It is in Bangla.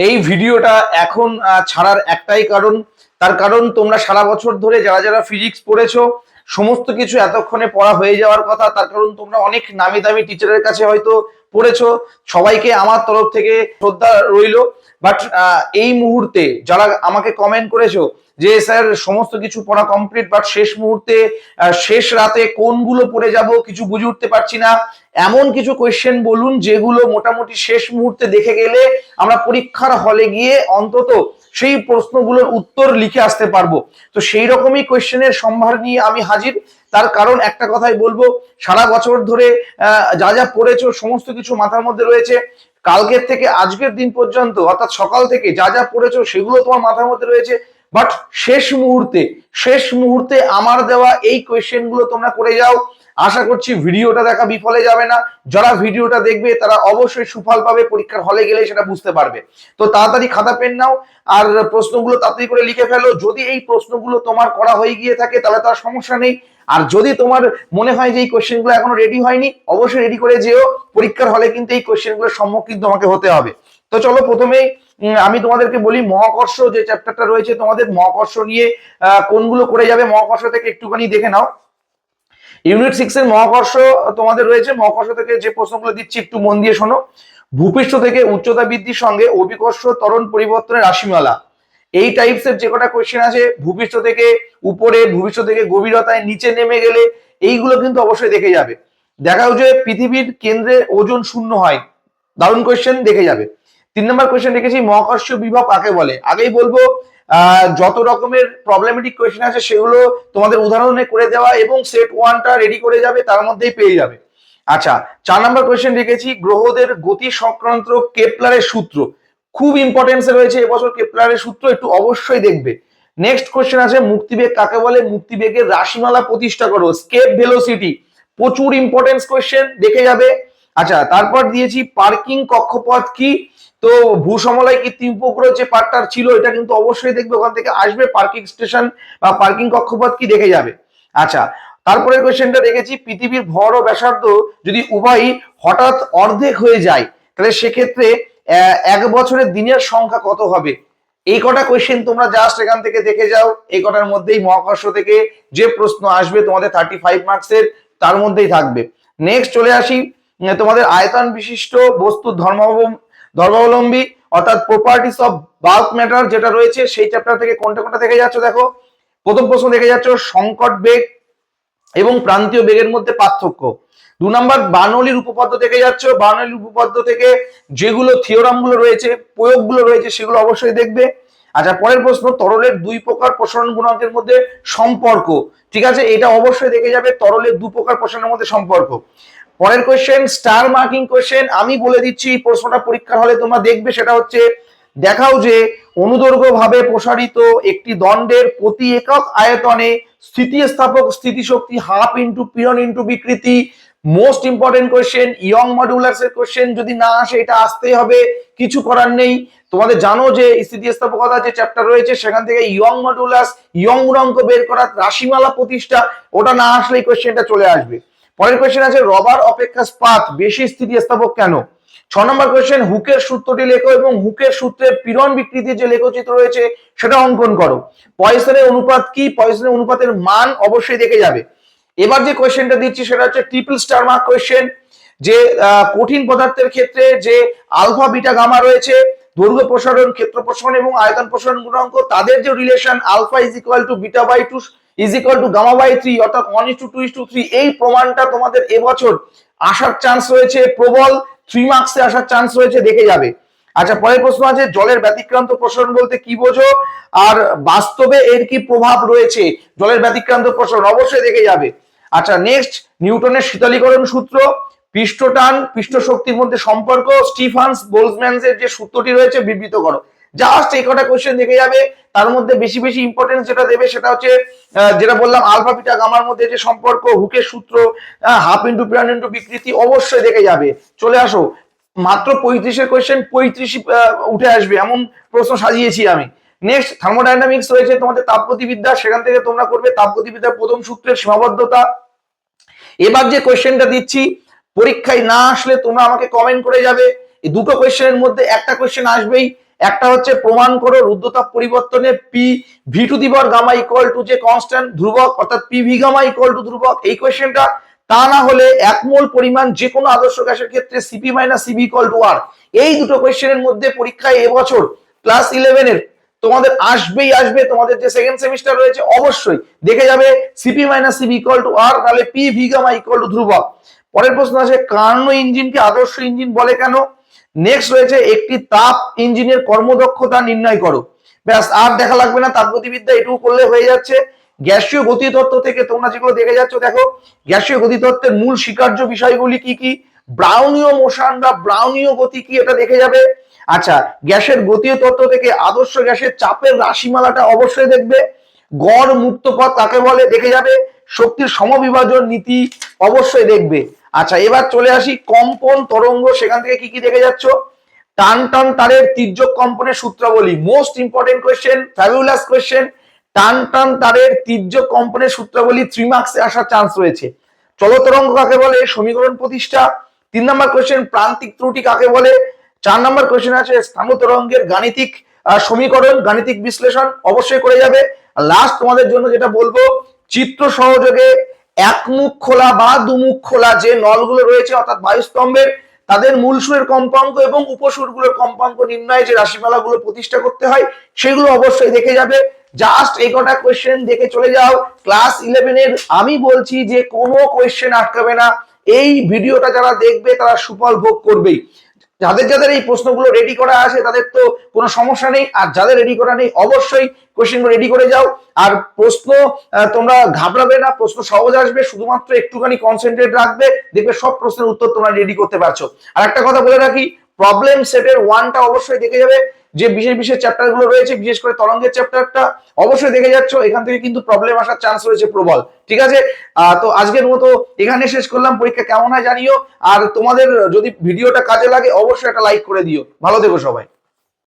এই ভিডিওটা এখন ছাড়ার একটাই কারণ। তার কারণ তোমরা সারা বছর ধরে যারা যারা ফিজিক্স পড়েছো সমস্ত কিছু এতক্ষণে পড়া হয়ে যাওয়ার কথা, তার কারণ তোমরা অনেক নামি দামি টিচারের কাছে হয়তো পড়েছো। সবাইকে আমার তরফ থেকে শ্রদ্ধা রইল। বাট এই মুহূর্তে যারা আমাকে কমেন্ট করেছ যে, স্যার, সমস্ত কিছু পড়া কমপ্লিট বাট শেষ মুহূর্তে শেষ রাতে কোনগুলো পড়ে যাব কিছু বুঝে উঠতে পারছি না। এমন কিছু কোয়েশ্চেন বলুন, যেগুলো মোটামুটি শেষ মুহূর্তে দেখে গেলে আমরা পরীক্ষার হলে গিয়ে অন্তত সেই প্রশ্নগুলোর উত্তর লিখে আসতে পারব। তো সেই রকমই কোয়েশ্চেনের সম্ভার নিয়ে আমি হাজির। তার কারণ একটা কথাই বলব, সারা বছর ধরে যা যা পড়েছো, সমস্ত কিছু মাথার মধ্যে রয়েছে। কালকের থেকে আজকের দিন পর্যন্ত, অর্থাৎ সকাল থেকে যা যা পড়েছো, সেগুলো তোমার মাথার মধ্যে রয়েছে। বাট শেষ মুহূর্তে শেষ মুহূর্তে আমার দেওয়া এই কোয়েশ্চেনগুলো তোমরা করে যাও। আশা করছি ভিডিওটা দেখা বিফলে যাবে না। যারা ভিডিওটা দেখবে, তারা অবশ্যই সুফল পাবে, পরীক্ষার হলে গেলে সেটা বুঝতে পারবে। তো তাড়াতাড়ি খাতা, পেন নাও, আর প্রশ্নগুলো তাড়াতাড়ি করে লিখে ফেলো। যদি এই প্রশ্নগুলো তোমার করা হয়ে গিয়ে থাকে, তাহলে তার সমস্যা নেই। আর যদি তোমার মনে হয় যে এই কোয়েশ্চেনগুলো এখনও রেডি হয়নি, অবশ্যই রেডি করে যেও। পরীক্ষার হলে কিন্তু এই কোয়েশ্চেনগুলোর সম্মুখীন তোমাকে হতে হবে। তো চলো প্রথমেই আমি তোমাদেরকে বলি মহাকর্ষ যে চ্যাপ্টারটা রয়েছে, তোমাদের মহাকর্ষ নিয়ে কোনগুলো করে যাবে, মহাকর্ষ থেকে একটুখানি দেখে নাও। ইউনিট সিক্স এর মহাকর্ষ তোমাদের রয়েছে। মহাকর্ষ থেকে যে প্রশ্নগুলো দিচ্ছি, একটু মন দিয়ে শোনো। ভূপৃষ্ঠ থেকে উচ্চতা বৃদ্ধির সঙ্গে অভিকর্ষ ত্বরণ পরিবর্তনের রাশিমালা। এই টাইপস এর যে কটা কোয়েশ্চেন আছে, ভূপৃষ্ঠ থেকে উপরে, ভূপৃষ্ঠ থেকে গভীরতায়, নিচে নেমে গেলে, এইগুলো কিন্তু অবশ্যই দেখে যাবে। দেখাও যে পৃথিবীর কেন্দ্রে ওজন শূন্য হয়। দারুণ কোয়েশ্চেন দেখে যাবে। তিন নম্বর কোয়েশ্চেন রেখেছি, মহাকর্ষ বিভব কাকে বলে? আগেই বলব যত রকমের প্রবলেমেটিক কোয়েশ্চেন আছে সেগুলো তোমাদের উদাহরণে করে দেওয়া এবং সেট ওয়ানটা রেডি করে যাবে, তার মধ্যেই পেয়ে যাবে। আচ্ছা চার নম্বর কোয়েশ্চেন রেখেছি, গ্রহদের গতি সংক্রান্ত কেপলারের সূত্র। খুব ইম্পর্টেন্স রয়েছে এবছর কেপলারের সূত্র, একটু অবশ্যই দেখবে। নেক্সট কোয়েশ্চেন আছে, মুক্তিবেগ কাকে বলে? মুক্তিবেগের রাশিমালা প্রতিষ্ঠা করো স্কেপ ভেলোসিটি প্রচুর ইম্পর্টেন্স কোয়েশ্চেন দেখে যাবে। আচ্ছা তারপর দিয়েছি পার্কিং কক্ষপথ কি? তো ভূসমলয় কৃত্রিম উপগ্রহ যে পার্টটার ছিল, এটা কিন্তু অবশ্যই দেখবে। ওখান থেকে আসবে পার্কিং স্টেশন বা পার্কিং কক্ষপথ কি দেখে যাবে। আচ্ছা তারপরে কোয়েশ্চেনটা দেখেছি, পৃথিবীর ভর ও ব্যাসার্ধ যদি উভয়ই হঠাৎ অর্ধেক হয়ে যায়, তাহলে সেক্ষেত্রে এক বছরের দিনের সংখ্যা কত হবে? এই কটা কোয়েশ্চেন তোমরা জাস্ট এখান থেকে দেখে যাও। এই কটার মধ্যেই মহাকর্ষ থেকে যে প্রশ্ন আসবে তোমাদের থার্টি ফাইভ মার্কসের তার মধ্যেই থাকবে। নেক্সট চলে আসি, তোমাদের আয়তন বিশিষ্ট বস্তুর ধর্মাবলম্বী ধর্মাবলম্বী, অর্থাৎ প্রপার্টিস অফ বাল্ক ম্যাটার যেটা রয়েছে, সেই চ্যাপ্টার থেকে কোনটা কোনটা দেখে যাচ্ছ দেখো? প্রথম প্রশ্ন দেখে যাচ্ছ, সংকট বেগ এবং প্রান্তীয় বেগের মধ্যে পার্থক্য। দু নম্বর, বানলির উপপাদ্য থেকে যাচ্ছ। বানলির উপপাদ্য থেকে যেগুলো থিওরামগুলো রয়েছে প্রয়োগগুলো রয়েছে, সেগুলো অবশ্যই দেখবে। আচ্ছা পরের প্রশ্ন, তরলের দুই প্রকার প্রসারণ গুণাঙ্কের মধ্যে সম্পর্ক। ঠিক আছে? এটা অবশ্যই দেখে যাবে, তরলের দু প্রকার প্রসারণের মধ্যে সম্পর্ক। পরের কোয়েশ্চেন স্টার মার্কিং কোয়েশ্চেন আমি বলে দিচ্ছি, প্রশ্নটা পরীক্ষার হলে তোমরা দেখবে, সেটা হচ্ছে দেখাও যে অনুদৈর্ঘ্য ভাবে প্রসারিত একটি দণ্ডের প্রতি একক আয়তনে স্থিতিস্থাপক স্থিতিশক্তি হাফ ইন্টু পিরন ইন্টু বিকৃতি। Most important question young modulus এর কোয়েশ্চেন যদি না আসে, এটা আসতেই হবে, কিছু করার নেই। তোমাদের জানো যে স্থিতিস্থাপকতা যে চ্যাপ্টার রয়েছে, সেখান থেকে ইয়ং মডুলাস ইয়ং গুণাঙ্ক বের করা, রাশিমালা প্রতিষ্ঠা, ওটা না আসলে এই কোয়েশ্চেনটা চলে আসবে। পরের কোয়েশ্চেন আছে, রবার অপেক্ষা স্পাত, বেশি স্থিতিস্থাপক কেন? ছ নম্বর কোয়েশ্চেন হুকের সূত্রটি লেখো এবং হুকের সূত্রের পীড়ন বিকৃতির যে লেখচিত্র রয়েছে, সেটা অঙ্কন করো। পয়সনের অনুপাত কি? পয়সনের অনুপাতের মান অবশ্যই দেখে যাবে। এবার যে কোয়েশ্চেনটা দিচ্ছি, সেটা হচ্ছে ট্রিপল স্টার মার্ক কোয়েশ্চেন যে কঠিন পদার্থের ক্ষেত্রে যে আলফা বিটা গামা রয়েছে দৈর্ঘ্য প্রসারণ, ক্ষেত্র প্রসারণ এবং আয়তন প্রসারণ গুণাঙ্ক, তাদের যে relation alpha is equal to beta by two is equal to gamma by three অর্থাৎ one is to two is to three এই প্রমাণটা তোমাদের এবছর আসার চান্স রয়েছে, প্রবল থ্রি মার্কসে আসার চান্স রয়েছে, দেখে যাবে। আচ্ছা পরের প্রশ্ন আছে, জলের ব্যতিক্রান্ত প্রসারণ বলতে কি বোঝো? আর বাস্তবে এর কি প্রভাব রয়েছে? জলের ব্যতিক্রান্ত প্রসারণ, অবশ্যই দেখে যাবে। আচ্ছা নেক্সট নিউটনের শীতলীকরণ সূত্র পৃষ্ঠটান পৃষ্ঠ শক্তির মধ্যে সম্পর্ক, স্টিফান্স বোলসম্যানস যে সূত্রটি রয়েছে, বিবৃত করো। জাস্ট এই কটা কোয়েশ্চেন দেখে যাবে, তার মধ্যে বেশি বেশি ইম্পর্টেন্স যেটা দেবে সেটা হচ্ছে যেটা বললাম আলফা বিটা গামার মধ্যে যে সম্পর্ক, হুকের সূত্র হাফ ইন্টু পিরান ইন্টু বিকৃতি অবশ্যই দেখে যাবে। চলে আসো, মাত্র পঁয়ত্রিশের কোয়েশ্চেন পঁয়ত্রিশ উঠে আসবে, এমন প্রশ্ন সাজিয়েছি আমি। নেক্সট থার্মোডাইনামিক্স রয়েছে, তোমাদের তাপগতিবিদ্যা, সেখান থেকে তোমরা করবে, তাপগতিবিদ্যার প্রথম সূত্রের সীমাবদ্ধতা। এবার যে কোয়েশ্চেনটা দিচ্ছি পরীক্ষায় না আসলে তোমরা আমাকে কমেন্ট করে যাবে। এই দুটো কোয়েশ্চেনের মধ্যে একটা কোয়েশ্চেন আসবেই। একটা হচ্ছে, প্রমাণ করো রুদ্রতাপ পরিবর্তনে P V to Dibar gamma equal to যে কনস্ট্যান্ট ধ্রুবক, অর্থাৎ P V gamma equal to ধ্রুবক। এই কোয়েশ্চেনটা তা না হলে এক মোল পরিমাণ যে কোনো আদর্শ গ্যাসের ক্ষেত্রে CP minus CV equal to R এই দুটো কোয়েশ্চেনের মধ্যে পরীক্ষায় এবছর ক্লাস ইলেভেনের তোমাদের আসবেই আসবে। তোমাদের যে সেকেন্ড সেমিস্টার রয়েছে, অবশ্যই দেখে যাবে CP minus CV equal to R তাহলে P V gamma equal to ধ্রুবক। পরের প্রশ্ন আছে কার্নো ইঞ্জিনকে আদর্শ ইঞ্জিন বলে কেন? নেক্সট রয়েছে, একটি তাপ ইঞ্জিনের কর্মদক্ষতা নির্ণয় করো। ব্যাস, আর দেখা লাগবে না, তাপগতিবিদ্যা এটুকু করলে হয়ে যাচ্ছে। গ্যাসীয় গতিতত্ত্ব থেকে তোমরা যেগুলো দেখে যাচ্ছ, দেখো, গ্যাসীয় গতিতত্ত্বের মূল স্বীকার্য বিষয়গুলি কি কি? ব্রাউনীয় মোশন বা ব্রাউনীয় গতি কি এটা দেখে যাবে? আচ্ছা গ্যাসের গতীয় তত্ত্ব থেকে আদর্শ গ্যাসের চাপের রাশিমালাটা অবশ্যই দেখবে। গড় মুক্ত পথ বলে? দেখে যাবে। শক্তির সমবিভাজন নীতি অবশ্যই দেখবে। আচ্ছা এবার চলে আসি কম্পন তরঙ্গ, সেখান থেকে কি কি দেখে যাচ্ছ? টান টান তারের তির্যক কম্পনের সূত্রাবলী most important question fabulous question টান টান তারের তির্যক কম্পনের সূত্রাবলী থ্রি মার্কসে আসার চান্স রয়েছে। চলতরঙ্গ কাকে বলে? সমীকরণ প্রতিষ্ঠা। তিন নম্বর কোয়েশ্চেন প্রান্তিক ত্রুটি কাকে বলে? চার নম্বর কোয়েশ্চেন আছে স্থানতরঙ্গের গাণিতিক সমীকরণ, গাণিতিক বিশ্লেষণ অবশ্যই করে যাবে। লাস্ট তোমাদের জন্য যেটা বলব, চিত্র সহযোগে একমুখ খোলা বা দুমুখ খোলা যে নলগুলো রয়েছে, অর্থাৎ বায়ুস্তম্ভের, তাদের মূল সুরের কম্পাঙ্ক এবং উপসুরগুলোর কম্পাঙ্ক নির্ণয়ে যে রাশিমালাগুলো প্রতিষ্ঠা করতে হয়, সেগুলো অবশ্যই দেখে যাবে। জাস্ট এই কটা কোয়েশ্চেন দেখে চলে যাও। ক্লাস ইলেভেনের আমি বলছি যে কোনো কোয়েশ্চেন আটকাবে না। এই ভিডিওটা যারা দেখবে তারা সুফল ভোগ করবেই। যাদের যাদের এই প্রশ্নগুলো রেডি করা আছে, তাদের তো কোনো সমস্যা নেই। আর যাদের রেডি করা নেই, অবশ্যই কোশ্চেনগুলো রেডি করে যাও। আর প্রশ্ন তোমরা ঘাবড়াবে না, প্রশ্ন সহজ আসবে, শুধুমাত্র একটুখানি কনসেন্ট্রেট রাখবে, দেখবে সব প্রশ্নের উত্তর তোমরা রেডি করতে পারছ। আর একটা কথা বলে রাখি প্রবলেম সেটের ওয়ানটা অবশ্যই দেখে যাবে। যে বিশেষ বিশেষ চ্যাপ্টারগুলো রয়েছে, বিশেষ করে তরঙ্গের চ্যাপ্টারটা অবশ্যই দেখে যাচ্ছ। এখান থেকে কিন্তু প্রবলেম আসার চান্স রয়েছে প্রবল। ঠিক আছে? তো আজকের মতো এখানে শেষ করলাম। পরীক্ষা কেমন হয় জানিও। আর তোমাদের যদি ভিডিওটা কাজে লাগে, অবশ্যই একটা লাইক করে দিও। ভালো থেকো সবাই।